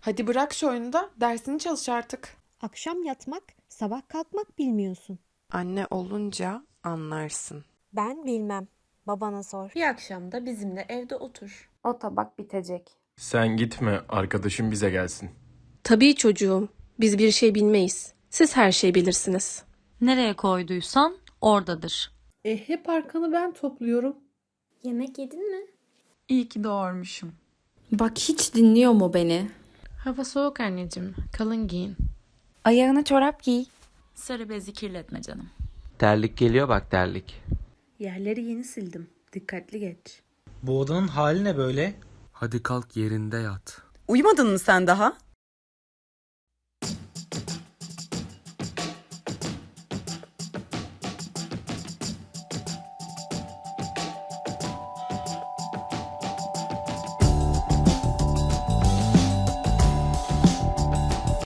Hadi bırak şu oyunu da dersini çalış artık. Akşam yatmak, sabah kalkmak bilmiyorsun. Anne olunca anlarsın. Ben bilmem. Babana sor. Bir akşam da bizimle evde otur. O tabak bitecek. Sen gitme, arkadaşım bize gelsin. Tabii çocuğum. Biz bir şey bilmeyiz. Siz her şeyi bilirsiniz. Nereye koyduysan oradadır. E hep arkanı ben topluyorum. Yemek yedin mi? İyi ki doğurmuşum. Bak hiç dinliyor mu beni? Hava soğuk anneciğim. Kalın giyin. Ayağına çorap giy. Sarı bezi kirletme canım. Terlik geliyor bak terlik. Yerleri yeni sildim. Dikkatli geç. Bu odanın hali ne böyle? Hadi kalk yerinde yat. Uyumadın mı sen daha?